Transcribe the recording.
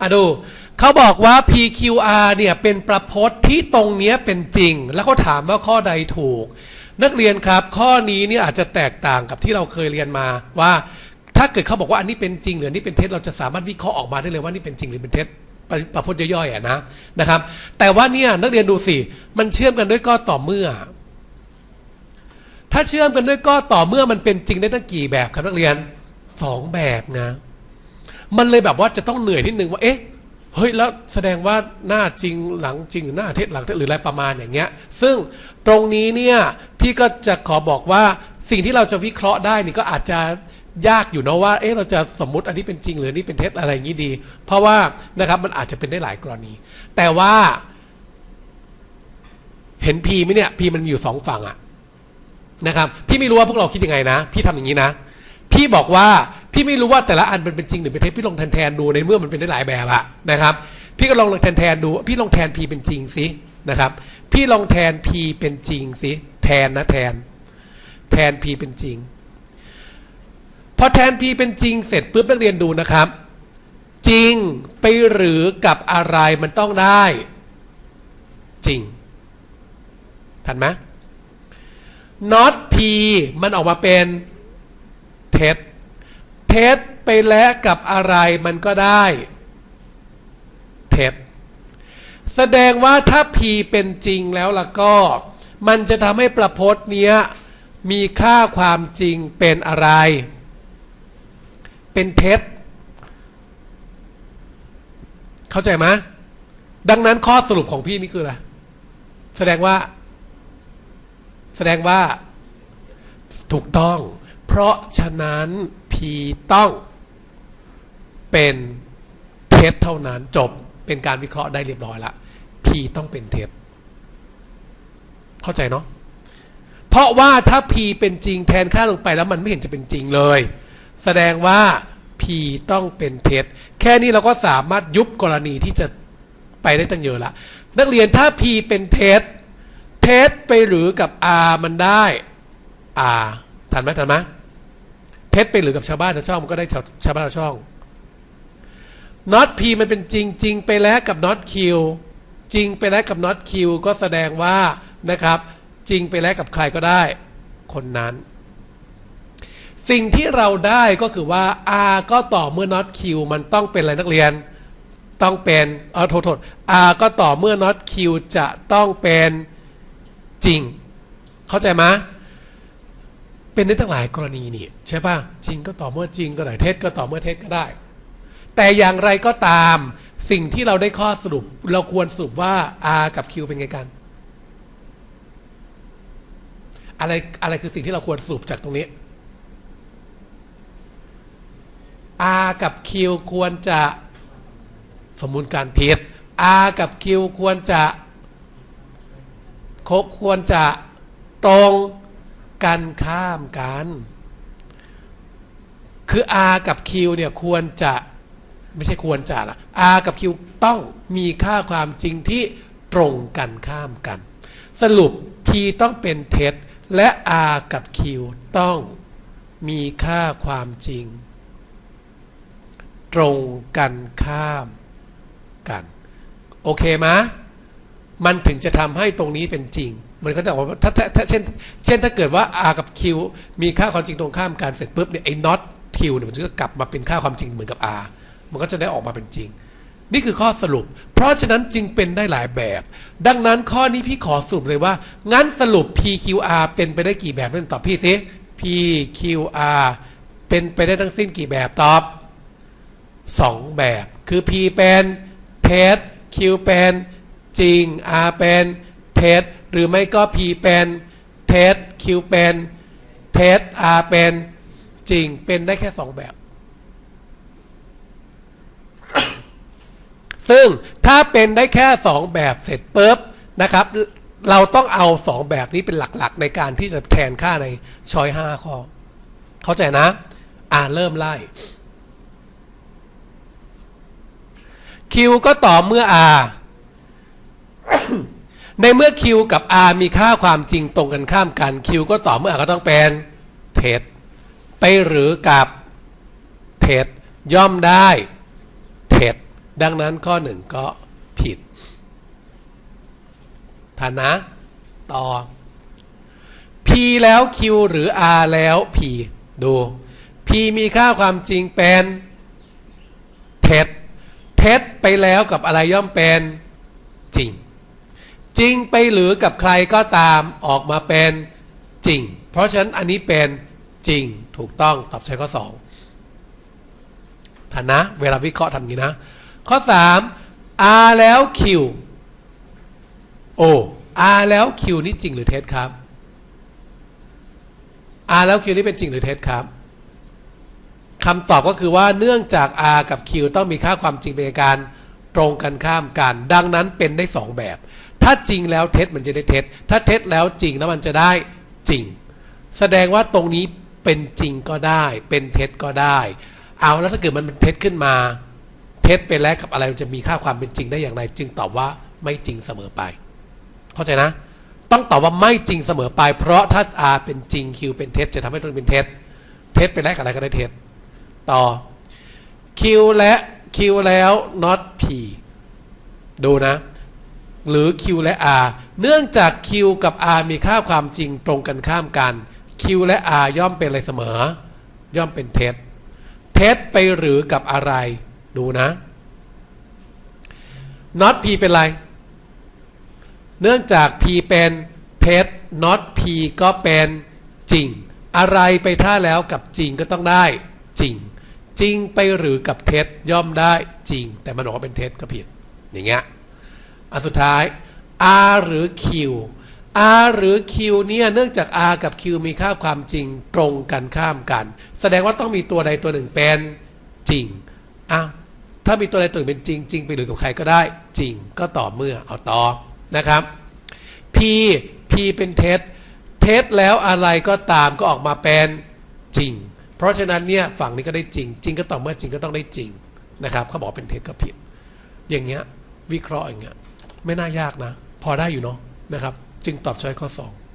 อะดูเขาบอกว่า PQR เนี่ยเป็นประพจน์ที่ตรงเนี้ยเป็นจริง แล้วเขาถามว่าข้อใดถูก นักเรียนครับ ข้อนี้เนี่ยอาจจะแตกต่างกับที่เราเคยเรียนมาว่า ถ้าเกิดเขาบอกว่าอันนี้เป็นจริงหรืออันนี้เป็นเท็จเราจะสามารถวิเคราะห์ออกมาได้เลยว่านี่เป็นจริงหรือเป็นเท็จประประพจน์ย่อยๆอะนะนะครับ แต่ว่าเนี่ยนักเรียนดูสิมันเชื่อมกันด้วยก็ต่อเมื่อ ถ้าเชื่อมกันด้วยก็ต่อเมื่อมันเป็นจริงได้ตั้งกี่แบบครับนักเรียนสองแบบนะ มันเลยแบบว่าจะต้องเหนื่อยนิดนึงว่าเอ๊ะเฮ้ยแล้วแสดงว่าหน้าจริงหลังจริงหรือหน้าเท็จหลังเท็จหรืออะไรประมาณอย่างเงี้ย ซึ่งตรงนี้เนี่ยพี่ก็จะขอบอกว่าสิ่งที่เราจะวิเคราะห์ได้นี่ก็อาจจะยากอยู่นะว่าเอ๊ะเราจะสมมติอันนี้เป็นจริง หรือนนี้เป็นเท็จอะไรอย่างนี้ดี เพราะว่านะครับมันอาจจะเป็นได้หลายกรณี แต่ว่า เห็นพีไหมเนี่ยพีมันมีอยู่สองฝั่งอะนะครับ พี่ไม่รู้ว่าพวกเราคิดยังไงนะ พี่ทำอย่างนี้นะ พี่บอกว่า พี่ไม่รู้ว่าแต่ละอันมันเป็นจริงหรือเป็นเท็จพี่ลองแทนแทนดูในเมื่อมันเป็นได้หลายแบบอะนะครับ พี่ก็ลองแทนแทนดู พี่ลองแทน p เป็นจริงสินะครับ พี่ลองแทน p เป็นจริงสิแทนนะแทน แทน p เป็นจริง พอแทน p เป็นจริงเสร็จปุ๊บนักเรียนดูนะครับ จริงไปหรือกับอะไรมันต้องได้ จริง ทันไหม not p มันออกมาเป็นเท็จ ท็จไปแล้วกับอะไรมันก็ได้ เท็จ แสดงว่าถ้า p เป็นจริงแล้วล่ะก็ มันจะทำให้ประพจน์เนี้ยมีค่าความจริงเป็นอะไร เป็นเท็จ เข้าใจไหมดังนั้นข้อสรุปของพี่นี่คืออะไร แสดงว่า แสดงว่า ถูกต้อง เพราะฉะนั้น P ต้องเป็นเท็จเท่านั้นจบเป็นการวิเคราะห์ได้เรียบร้อยละ P ต้องเป็นเท็จเข้าใจเนาะเพราะว่าถ้า P เป็นจริงแทนค่าลงไปแล้วมันไม่เห็นจะเป็นจริงเลย แสดงว่า P ต้องเป็นเท็จแค่นี้เราก็สามารถยุบกรณีที่จะไปได้ตั้งเยอะละ นักเรียนถ้า P เป็นเท็จเท็จไปหรือกับ R มันได้ R ทันไหมทันไหม ท็จไปหรือกับชาวบ้านชาวช่องมันก็ได้ชาวชาวบ้านชาวช่อง not p มันเป็นจริงจริงไปแล้วกับ not q จริงไปแล้วกับ not q ก็แสดงว่านะครับ จริงไปแล้วกับใครก็ได้ คนนั้น สิ่งที่เราได้ก็คือว่า r ก็ต่อเมื่อ not q มันต้องเป็นอะไรนักเรียน ต้องเป็นเออโทษโทษ r ก็ต่อเมื่อ not q จะต้องเป็นจริง เข้าใจไหม เป็นได้ตั้งหลายกรณีนี่ใช่ป่ะจริงก็ต่อเมื่อจริงก็ได้เท็จก็ต่อเมื่อเท็จก็ได้ แต่อย่างไรก็ตามสิ่งที่เราได้ข้อสรุป เราควรสรุปว่า R กับ Q เป็นไงกัน อะไรอะไรคือสิ่งที่เราควรสรุปจากตรงนี้ R กับ Q ควรจะสมมูลการผิด R กับ Q ควรจะควรจะตรง กันข้ามกัน คือ R กับ Q เนี่ยควรจะไม่ใช่ควรจะละ R กับ Q ต้องมีค่าความจริงที่ตรงกันข้ามกัน สรุป P ต้องเป็นเท็จ และ R กับ Q ต้องมีค่าความจริง ตรงกันข้ามกัน โอเคไหมมันถึงจะทำให้ตรงนี้เป็นจริง มันก็จะบอกว่าถ้าถ้าเช่น เช่นถ้าเกิดว่า R กับ Q มีค่าความจริงตรงข้ามกันเสร็จปุ๊บเนี่ยไอ้ not Q เนี่ยมันก็กลับมาเป็นค่าความจริงเหมือนกับ R มันก็จะได้ออกมาเป็นจริง นี่คือข้อสรุป เพราะฉะนั้นจึงเป็นได้หลายแบบ ดังนั้นข้อนี้พี่ขอสรุปเลยว่า งั้นสรุป PQR เป็นไปได้กี่แบบนั่นตอบพี่สิ PQR เป็นไปได้ทั้งสิ้นกี่แบบตอบสองแบบ คือ P เป็นเท็จ Q เป็นจริง R เป็นเท็จ หรือไม่ก็ P เป็นเท Q เป็นเท R เป็นจริง เป็นได้แค่สองแบบ ซึ่งถ้าเป็นได้แค่สองแบบเสร็จปุ๊บนะครับ เราต้องเอาสองแบบนี้เป็นหลักๆ ในการที่จะแทนค่าในช้อยห้าข้อ เข้าใจนะ อ่าเริ่มไล่ Q ก็ต่อเมื่อ R ในเมื่อ Q กับ R มีค่าความจริงตรงกันข้ามกัน Q ก็ต่อเมื่อ R ก็ต้องเป็นเท็จไปหรือกับเท็จย่อมได้เท็จดังนั้นข้อหนึ่งก็ผิดทันนะต่อ p แล้ว q หรือ r แล้ว p ดู p มีค่าความจริงเป็นเท็จเท็จไปแล้วกับอะไรย่อมเป็น จริงไปหรือกับใครก็ตามออกมาเป็นจริง เพราะฉะนั้นอันนี้เป็นจริงถูกต้องตอบใช้ข้อ2ทันนะ เวลาวิเคราะห์ทำอย่างนี้นะ ข้อ 3 r แล้ว q โอ้ r แล้ว q นี่จริงหรือเท็จครับ r แล้ว q นี่เป็นจริงหรือเท็จครับคำตอบก็คือว่าเนื่องจาก r กับ q ต้องมีค่าความจริงเป็นการตรงกันข้ามกัน ดังนั้นเป็นได้สองแบบ ถ้าจริงแล้วเท็จมันจะได้เท็จ ถ้าเท็จแล้วจริงแล้วมันจะได้จริง แสดงว่าตรงนี้เป็นจริงก็ได้ เป็นเท็จก็ได้ เอาแล้วถ้าเกิดมันเป็นเท็จขึ้นมา เท็จไปแล้วกับอะไรมันจะมีค่าความเป็นจริงได้อย่างไร จึงตอบว่าไม่จริงเสมอไป เข้าใจนะ ต้องตอบว่าไม่จริงเสมอไป เพราะถ้า R เป็นจริง Q เป็นเท็จจะทำให้ตรงเป็นเท็จ เท็จไปแล้วกับอะไรก็ได้เท็จ ต่อ Q และ Q แล้ว not P ดูนะ หรือ Q และ R เนื่องจาก Q กับ R มีค่าความจริงตรงกันข้ามกัน Q และ R ย่อมเป็นอะไรเสมอ ย่อมเป็นเท็จ เท็จไปหรือกับอะไร ดูนะ not P เป็นไร เนื่องจาก P เป็นเท็จ not P ก็เป็นจริง อะไรไปท่าแล้วกับจริงก็ต้องได้จริง จริงไปหรือกับเท็จย่อมได้จริง แต่มันบอกว่าเป็นเท็จก็ผิด อย่างเงี้ย อันสุดท้าย R หรือ Q R หรือ Q เนี่ยเนื่องจาก R กับ Q มีค่าความจริงตรงกันข้ามกัน แสดงว่าต้องมีตัวใดตัวหนึ่งเป็นจริงอ้าวถ้ามีตัวใดตัวหนึ่งเป็นจริงจริงไปหรือกับใครก็ได้ จริงก็ต่อเมื่อเอาต่อนะครับ P P เป็นเท็จเท็จแล้วอะไรก็ตามก็ออกมาเป็นจริง เพราะฉะนั้นเนี่ยฝั่งนี้ก็ได้จริง จริงก็ต่อเมื่อจริงก็ต้องได้จริงนะครับเขาบอกเป็นเท็จก็ผิด อย่างเงี้ยวิเคราะห์อย่างเงี้ย ไม่น่ายากนะ พอได้อยู่เนาะนะครับ จึงตอบช้อยข้อ2